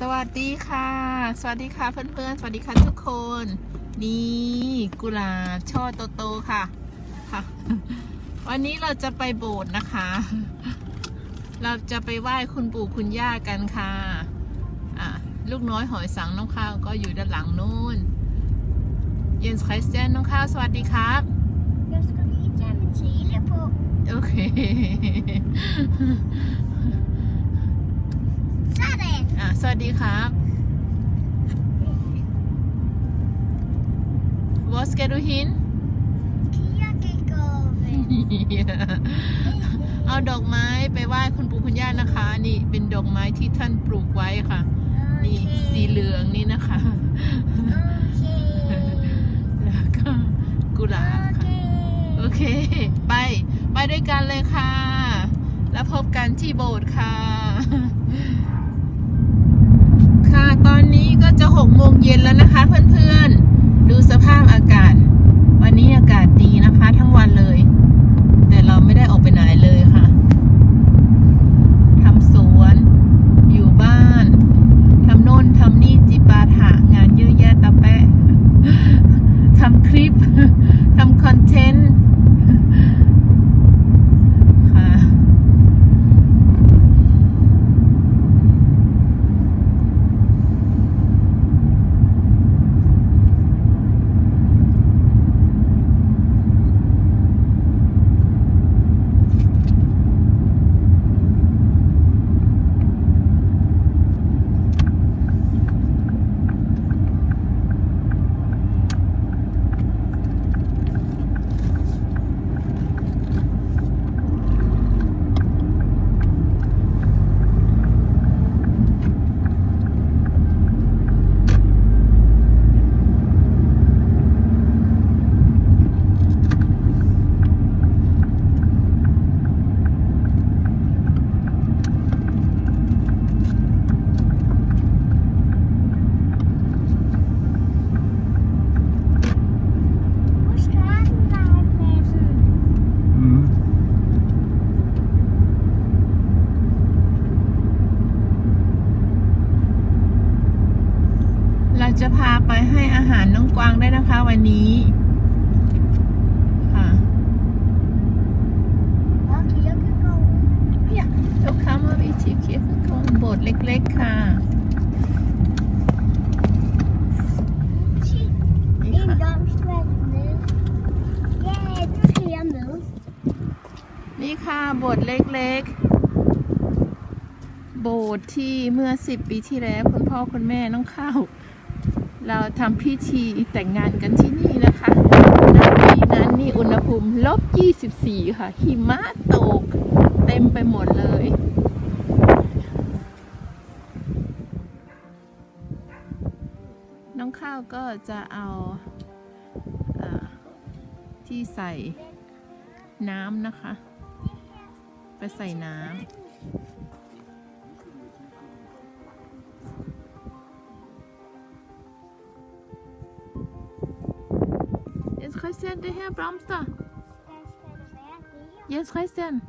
สวัสดีค่ะ สวัสดีค่ะเพื่อนๆ สวัสดีค่ะทุกคน นี่กุหลาบช่อโตๆค่ะ ค่ะ วันนี้เราจะไปโบสถ์นะคะ เราจะไปไหว้คุณปู่คุณย่ากันค่ะ อะ ลูกน้อยหอยสังน้องข้าวก็อยู่ด้านหลังนู้นเยนส์คริสเตียนน้องข้าวสวัสดีครับ Jag ska rita med Chile på. โอเค Sådär! อะ สวัสดีครับ Vad ska du hin? Kirkegården. เอาดอกไม้ไปไหว้คุณปู่คุณย่านะคะ นี่เป็นดอกไม้ที่ท่านปลูกไว้ค่ะ นี่สีเหลืองนี่นะคะ Okej. แล้วก็กุหลาบค่ะ โอ Okej. เค ไป ไปด้วยกันเลยค่ะ แล้วพบกันที่โบสถ์ค่ะค่ะ จะหกโมงเย็นแล้วนะคะเพื่อนๆ ดูสภาพอากาศ วันนี้อากาศดีนะคะ ทั้งวันเลย แต่เราไม่ได้ออกไปไหนเลยค่ะทำสวน อยู่บ้านทำโน่นทำนี่จิปาถะงานเยอะแยะตะแปะ ทำคลิป ทำคอนเทนต์ ค่ะ Hvor skal den legepladsen? Mm. จะพาไปให้อาหารน้องกวางได้นะคะ วันนี้ค่ะ Ja, kirkegården. เนี่ยทุกครั้งมาวิธีเคียร์กองโบสถ์เล็กๆค่ะนี่ En ค่ะ blomsterværende. Ja, nu skal jeg med. นี่ค่ะโบสถ์เล็กๆ โบสถ์ที่เมื่อสิบปีที่แล้ว คุณพ่อคุณแม่น้องข้าว เราทำพิธีแต่งงานกันที่นี่นะคะณปีนั้นนี่อุณหภูมิลบ 24 ค่ะ หิมะตกเต็มไปหมดเลยน้องข้าวก็จะเอาอาที่ใส่น้ำนะคะ ไปใส่น้ำ Jens Christian, det her er blomster. Hvad skal det være der? Jens Christian.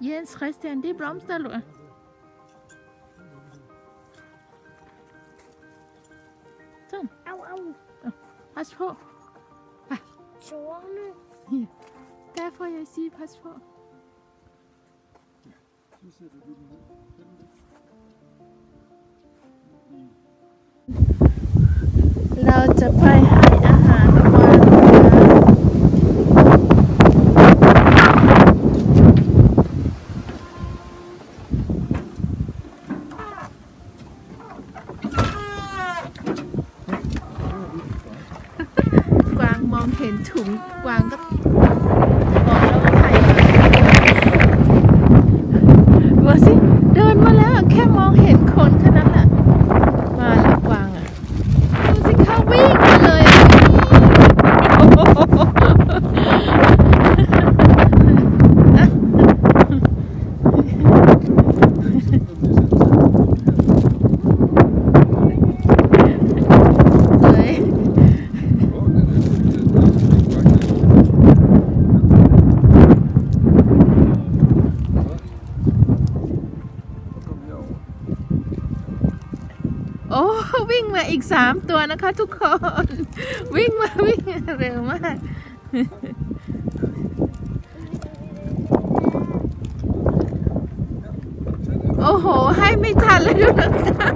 Jens Christian, det er blomster, du. Sådan. Au, au. Pas på. Tårne. Derfor jeg siger pas på. Så sætter vi den ned. เราจะไปให้อาหารกวางนะกวางมองเห็นถุงกวางก็แล้วว่าใครว่าสิ เดินมาแล้วแค่มองเห็นคนแค่นั้นแหละ มาแล้วกวางอะ ดูสิคะวิ่งมาเลยอะ วิ่งมา อีกสามตัวนะคะทุกคน วิ่งมาวิ่งเร็วมาก โอ้โห ให้ไม่ทันเลยดูนะคะ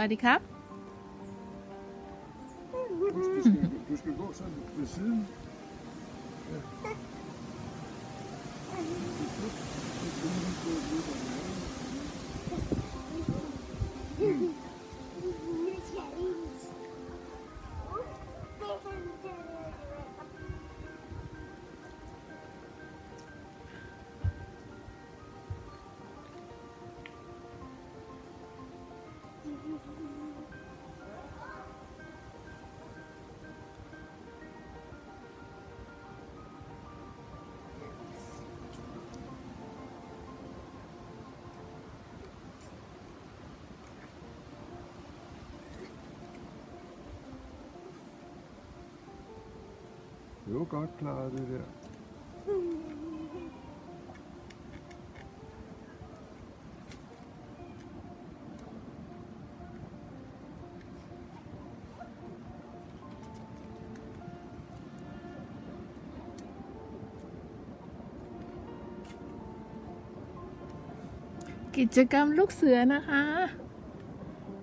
วัสดีครับ Du skal, du skal gå sådan ved siden. Ja. Så skal du lige gå lidt om maven. Det var godt klaret, det der. กิจกรรมลูกเสือนะคะ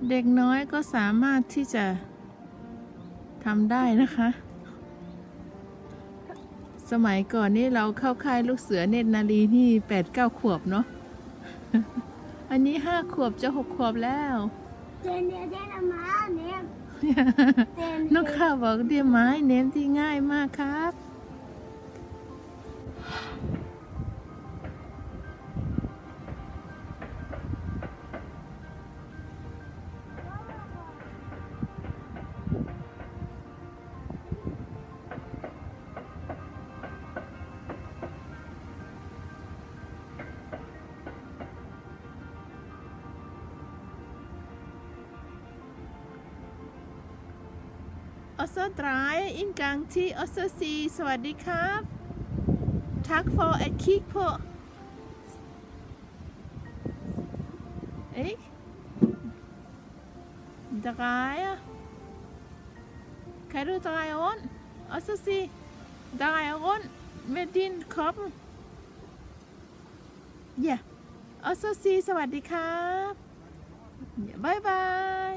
เด็กน้อยก็สามารถที่จะทำได้นะคะ สมัยก่อนนี่เราเข้าค่ายลูกเสือเนตรนารีนี่แปดเก้าขวบเนาะ อันนี้ห้าขวบจะหกขวบแล้วเจนเดียเจนมาเนี่ยเจนน้องข้าวบอกเดียไม้เนมที่ง่ายมากครับ ออสตรายอินกังทีออสซีสวัสดีครับทัก for a kick พอเอ๊ะตะกายอะใครดูตะกายอ่อนออสซีตะกายอ่อนเมดินคอปเย่ออสซีสวัสดีครับบายบาย